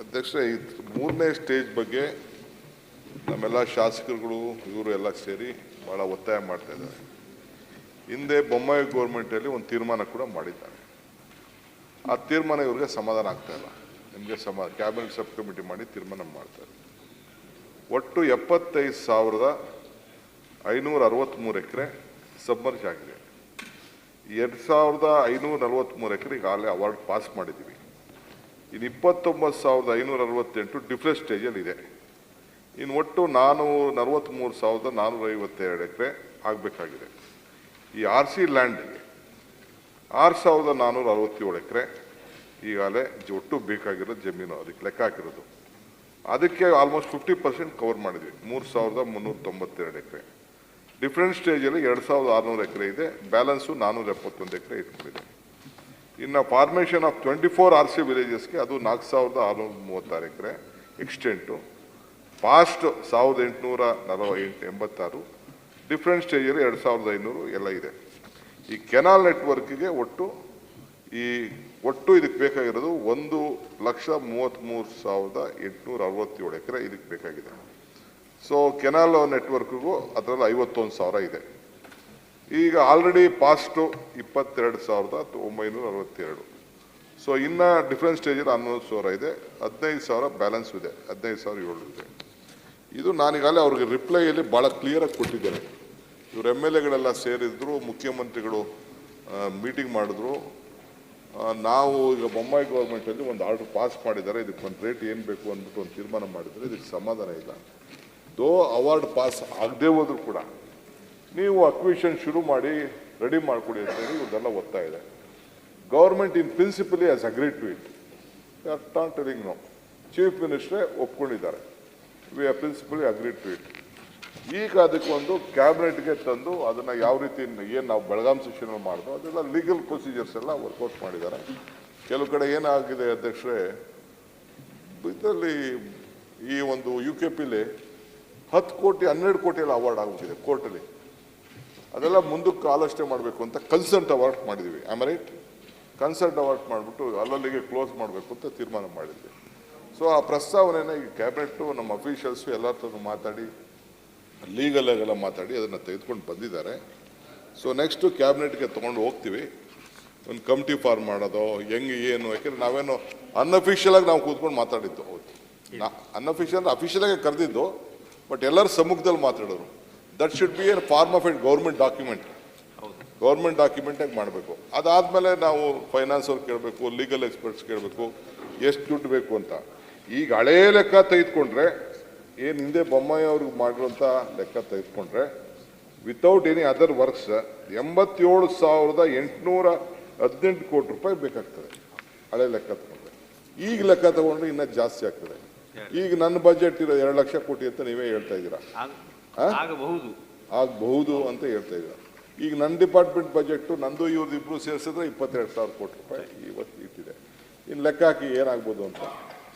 ಅಧ್ಯಕ್ಷರೇ ಇದು ಮೂರನೇ ಸ್ಟೇಜ್ ಬಗ್ಗೆ ನಮ್ಮೆಲ್ಲ ಶಾಸಕರುಗಳು, ಇವರು ಎಲ್ಲ ಸೇರಿ ಭಾಳ ಒತ್ತಾಯ ಮಾಡ್ತಾ ಇದ್ದಾರೆ. ಹಿಂದೆ ಬೊಮ್ಮಾಯಿ ಗೌರ್ಮೆಂಟಲ್ಲಿ ಒಂದು ತೀರ್ಮಾನ ಕೂಡ ಮಾಡಿದ್ದಾರೆ. ಆ ತೀರ್ಮಾನ ಇವ್ರಿಗೆ ಸಮಾಧಾನ ಆಗ್ತಾ ಇಲ್ಲ. ನಿಮಗೆ ಸಮ ಕ್ಯಾಬಿನೆಟ್ ಸಬ್ ಕಮಿಟಿ ಮಾಡಿ ತೀರ್ಮಾನ ಮಾಡ್ತಾರೆ ಒಟ್ಟು ಎಪ್ಪತ್ತೈದು ಸಾವಿರದ ಐನೂರ ಅರವತ್ತ್ಮೂರು ಎಕರೆ ಸಬ್ಮರ್ಜ್ ಆಗಿದೆ. ಎರಡು ಸಾವಿರದ ಐನೂರ ನಲವತ್ತ್ಮೂರು ಎಕರೆ ಈಗಾಗಲೇ ಅವಾರ್ಡ್ ಪಾಸ್ ಮಾಡಿದ್ದೀವಿ. ಇನ್ನು ಇಪ್ಪತ್ತೊಂಬತ್ತು ಸಾವಿರದ ಐನೂರ ಅರವತ್ತೆಂಟು ಡಿಫ್ರೆಸ್ ಸ್ಟೇಜಲ್ಲಿ ಇದೆ. ಇನ್ನು ಒಟ್ಟು ನಾನ್ನೂರ ನಲವತ್ತ್ಮೂರು ಸಾವಿರದ ನಾನ್ನೂರ ಐವತ್ತೆರಡು ಎಕರೆ ಆಗಬೇಕಾಗಿದೆ. ಈ ಆರ್ ಸಿ ಲ್ಯಾಂಡಿಗೆ ಆರು ಸಾವಿರದ ನಾನ್ನೂರ ಅರವತ್ತೇಳು ಎಕರೆ ಈಗಾಗಲೇ ಒಟ್ಟು ಬೇಕಾಗಿರೋ ಜಮೀನು ಅದಕ್ಕೆ ಲೆಕ್ಕ ಹಾಕಿರೋದು. ಅದಕ್ಕೆ ಆಲ್ಮೋಸ್ಟ್ ಫಿಫ್ಟಿ ಪರ್ಸೆಂಟ್ ಕವರ್ ಮಾಡಿದ್ವಿ. ಮೂರು ಸಾವಿರದ ಮುನ್ನೂರ ತೊಂಬತ್ತೆರಡು ಎಕರೆ ಡಿಫ್ರೆಂಟ್ ಸ್ಟೇಜಲ್ಲಿ ಎರಡು ಸಾವಿರದ ಆರುನೂರು ಎಕರೆ ಇದೆ. ಬ್ಯಾಲೆನ್ಸು ನಾನ್ನೂರ ಎಪ್ಪತ್ತೊಂದು ಎಕರೆ ಇಟ್ಕೊಂಡಿದೆ. ಇನ್ನು formation of twenty four R C ವಿಲೇಜಸ್ಗೆ ಅದು ನಾಲ್ಕು ಸಾವಿರದ ಆರುನೂರ ಮೂವತ್ತಾರು ಎಕರೆ ಎಕ್ಸ್ಟೆಂಟು ಪಾಸ್ಟ್ ಸಾವಿರದ ಎಂಟುನೂರ ನಲವ ಎಂಟು ಎಂಬತ್ತಾರು ಡಿಫ್ರೆಂಟ್ ಸ್ಟೇಜಲ್ಲಿ ಎರಡು ಸಾವಿರದ ಐನೂರು ಎಲ್ಲ ಇದೆ. ಈ ಕೆನಾಲ್ ನೆಟ್ವರ್ಕಿಗೆ ಒಟ್ಟು ಈ ಒಟ್ಟು ಇದಕ್ಕೆ ಬೇಕಾಗಿರೋದು ಒಂದು ಲಕ್ಷ ಮೂವತ್ತ್ಮೂರು ಸಾವಿರದ ಎಂಟುನೂರ ಅರವತ್ತೇಳು ಎಕರೆ ಇದಕ್ಕೆ ಬೇಕಾಗಿದೆ. ಸೊ ಕೆನಾಲ್ ನೆಟ್ವರ್ಕ್ಗೂ ಅದರಲ್ಲಿ ಐವತ್ತೊಂದು ಸಾವಿರ ಇದೆ. ಈಗ ಆಲ್ರೆಡಿ ಪಾಸ್ಟು ಇಪ್ಪತ್ತೆರಡು ಸಾವಿರದ ಒಂಬೈನೂರ ಅರವತ್ತೆರಡು. ಸೊ ಇನ್ನು ಡಿಫ್ರೆನ್ಸ್ ಸ್ಟೇಜಲ್ಲಿ ಹನ್ನೊಂದು ಸಾವಿರ ಇದೆ, ಹದಿನೈದು ಸಾವಿರ ಬ್ಯಾಲೆನ್ಸ್ ಇದೆ, ಹದಿನೈದು ಸಾವಿರ ಏಳು ಇದೆ. ಇದು ನಾನೀಗಾಗಲೇ ಅವ್ರಿಗೆ ರಿಪ್ಲೈಯಲ್ಲಿ ಭಾಳ ಕ್ಲಿಯರಾಗಿ ಕೊಟ್ಟಿದ್ದೇನೆ. ಇವರು ಎಂ ಎಲ್ ಎಗಳೆಲ್ಲ ಸೇರಿದ್ರು, ಮುಖ್ಯಮಂತ್ರಿಗಳು ಮೀಟಿಂಗ್ ಮಾಡಿದ್ರು. ನಾವು ಈಗ ಬೊಮ್ಮಾಯಿ ಗೌರ್ಮೆಂಟಲ್ಲಿ ಒಂದು ಆರ್ಡರ್ ಪಾಸ್ ಮಾಡಿದ್ದಾರೆ, ಇದಕ್ಕೆ ಒಂದು ರೇಟ್ ಏನು ಬೇಕು ಅಂದ್ಬಿಟ್ಟು ಒಂದು ತೀರ್ಮಾನ ಮಾಡಿದರೆ, ಇದಕ್ಕೆ ಸಮಾಧಾನ ಇಲ್ಲ. ದೋ ಅವಾರ್ಡ್ ಪಾಸ್ ಆಗದೆ ಹೋದರೂ ಕೂಡ ನೀವು ಅಕ್ವಿಷನ್ ಶುರು ಮಾಡಿ ರೆಡಿ ಮಾಡಿಕೊಡಿ ಅಂತ ಹೇಳಿ ಇವ್ರದ್ದೆಲ್ಲ ಒತ್ತಾಯ ಇದೆ. Government in principally as agree to it are not telling no chief ಮಿನಿಸ್ಟ್ರೇ ಒಪ್ಕೊಂಡಿದ್ದಾರೆ. We are principally agree to it ಈಗ ಅದಕ್ಕೊಂದು ಕ್ಯಾಬಿನೆಟ್ಗೆ ತಂದು ಅದನ್ನು ಯಾವ ರೀತಿ ಏನು ನಾವು ಬೆಳಗಾಂ ಸೆಷನ್ ಮಾಡಿದ್ರು ಅದೆಲ್ಲ ಲೀಗಲ್ ಪ್ರೊಸೀಜರ್ಸ್ ಎಲ್ಲ ವರ್ಕೌಟ್ ಮಾಡಿದ್ದಾರೆ. ಕೆಲವು ಕಡೆ ಏನಾಗಿದೆ ಅಧ್ಯಕ್ಷರೇ, ಇದರಲ್ಲಿ ಈ ಒಂದು ಯು ಕೆ ಪಿಲಿ ಹತ್ತು ಕೋಟಿ, ಹನ್ನೆರಡು ಕೋಟಿ ಎಲ್ಲ ಅವಾರ್ಡ್ ಆಗುತ್ತಿದೆ ಕೋರ್ಟಲ್ಲಿ ಅದೆಲ್ಲ ಮುಂದಕ್ಕೆ ಆಲೋಚನೆ ಮಾಡಬೇಕು ಅಂತ ಕನ್ಸರ್ಟ್ ಅವಾರ್ಡ್ ಮಾಡಿದ್ವಿ. ಆಮ್ ರೈಟ್ ಕನ್ಸಲ್ಟ್ ಅವಾರ್ಡ್ ಮಾಡಿಬಿಟ್ಟು ಅಲ್ಲಲ್ಲಿಗೆ ಕ್ಲೋಸ್ ಮಾಡಬೇಕು ಅಂತ ತೀರ್ಮಾನ ಮಾಡಿದ್ವಿ. ಸೊ ಆ ಪ್ರಸ್ತಾವನೆಯನ್ನು ಈ ಕ್ಯಾಬಿನೆಟ್ಟು ನಮ್ಮ ಅಫೀಷಿಯಲ್ಸು ಎಲ್ಲರ ಮಾತಾಡಿ ಲೀಗಲ್ ಆಗೆಲ್ಲ ಮಾತಾಡಿ ಅದನ್ನು ತೆಗೆದುಕೊಂಡು ಬಂದಿದ್ದಾರೆ. ಸೊ ನೆಕ್ಸ್ಟು ಕ್ಯಾಬಿನೆಟ್ಗೆ ತೊಗೊಂಡು ಹೋಗ್ತೀವಿ. ಒಂದು ಕಮಿಟಿ ಫಾರ್ಮ್ ಮಾಡೋದು, ಹೆಂಗೆ, ಏನು, ಯಾಕೆಂದ್ರೆ ನಾವೇನು ಅನ್ಅಫಿಷಿಯಲಾಗಿ ನಾವು ಕೂತ್ಕೊಂಡು ಮಾತಾಡಿದ್ದು. ಅವತ್ತು ನಾ ಅನ್ಅಫಿಷಿಯಲ್ ಅಫಿಷಿಯಲಾಗೆ ಕರೆದಿದ್ದು ಬಟ್ ಎಲ್ಲರೂ ಸಮ್ಮುಖದಲ್ಲಿ ಮಾತಾಡೋರು. That should be in form of a government document government ಡಾಕ್ಯುಮೆಂಟಾಗಿ ಮಾಡಬೇಕು. ಅದಾದಮೇಲೆ ನಾವು ಫೈನಾನ್ಸ್ ಅವ್ರು ಕೇಳಬೇಕು ಲೀಗಲ್ ಎಕ್ಸ್ಪರ್ಟ್ಸ್ ಕೇಳಬೇಕು ಎಷ್ಟು ದುಡ್ಡು ಬೇಕು ಅಂತ. ಈಗ ಹಳೇ ಲೆಕ್ಕ ತೆಗೆದುಕೊಂಡ್ರೆ ಏನು ಹಿಂದೆ ಬೊಮ್ಮಾಯಿ ಅವ್ರಿಗೆ ಮಾಡಿರೋಂಥ ಲೆಕ್ಕ ತೆಗೆದುಕೊಂಡ್ರೆ ವಿತೌಟ್ ಎನಿ ಅದರ್ ವರ್ಕ್ಸ್ ಎಂಬತ್ತೇಳು ಸಾವಿರದ ಎಂಟುನೂರ ಹದಿನೆಂಟು ಕೋಟಿ ರೂಪಾಯಿ ಬೇಕಾಗ್ತದೆ ಹಳೆ ಲೆಕ್ಕ ತಗೊಂಡ್ರೆ ಈಗ ಲೆಕ್ಕ ತಗೊಂಡ್ರೆ ಇನ್ನೂ ಜಾಸ್ತಿ ಆಗ್ತದೆ. ಈಗ ನನ್ನ ಬಜೆಟ್ ಇರೋ ಎರಡು ಲಕ್ಷ ಕೋಟಿ ಅಂತ ನೀವೇ ಹೇಳ್ತಾ ಇದ್ದೀರಾ? ಆಗಬಹುದು. ಆಗಬಹುದು ಅಂತ ಹೇಳ್ತಾ ಇದ್ದಾರೆ. ಈಗ ನನ್ನ ಡಿಪಾರ್ಟ್ಮೆಂಟ್ ಬಜೆಟ್ಟು ನಂದು ಇವ್ರದ್ದು ಇಬ್ರು ಸೇರಿಸಿದ್ರೆ ಇಪ್ಪತ್ತೆರಡು ಸಾವಿರ ಕೋಟಿ ರೂಪಾಯಿ ಇವತ್ತು ಇಟ್ಟಿದೆ. ಇನ್ನು ಲೆಕ್ಕ ಹಾಕಿ ಏನಾಗ್ಬೋದು ಅಂತ.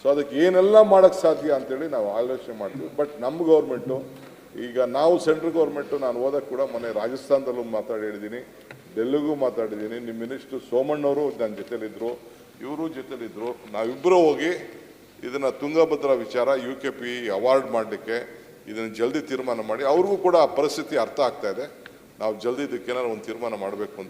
ಸೊ ಅದಕ್ಕೆ ಏನೆಲ್ಲ ಮಾಡೋಕ್ಕೆ ಸಾಧ್ಯ ಅಂತೇಳಿ ನಾವು ಆಲೋಚನೆ ಮಾಡ್ತೀವಿ. ಬಟ್ ನಮ್ಮ ಗೌರ್ಮೆಂಟು ಈಗ ನಾವು ಸೆಂಟ್ರಲ್ ಗೌರ್ಮೆಂಟು ನಾನು ಹೋದಾಗ ಕೂಡ ಮೊನ್ನೆ ರಾಜಸ್ಥಾನದಲ್ಲೂ ಮಾತಾಡಿ ಹೇಳಿದ್ದೀನಿ. ಡೆಲ್ಲಿಗೂ ಮಾತಾಡಿದ್ದೀನಿ. ನಿಮ್ಮ ಮಿನಿಸ್ಟರ್ ಸೋಮಣ್ಣವರು ನನ್ನ ಜೊತೆಲಿದ್ದರು ಇವರು ಜೊತೆಲಿದ್ದರು ನಾವಿಬ್ಬರೂ ಹೋಗಿ ಇದನ್ನು ತುಂಗಭದ್ರಾ ವಿಚಾರ ಯು ಕೆ ಪಿ ಅವಾರ್ಡ್ ಮಾಡಲಿಕ್ಕೆ ಇದನ್ನು ಜಲ್ದಿ ತೀರ್ಮಾನ ಮಾಡಿ, ಅವ್ರಿಗೂ ಕೂಡ ಆ ಪರಿಸ್ಥಿತಿ ಅರ್ಥ ಆಗ್ತಾ ಇದೆ. ನಾವು ಜಲ್ದಿ ಇದಕ್ಕೇನಾದ್ರು ಒಂದು ತೀರ್ಮಾನ ಮಾಡಬೇಕು ಅಂತ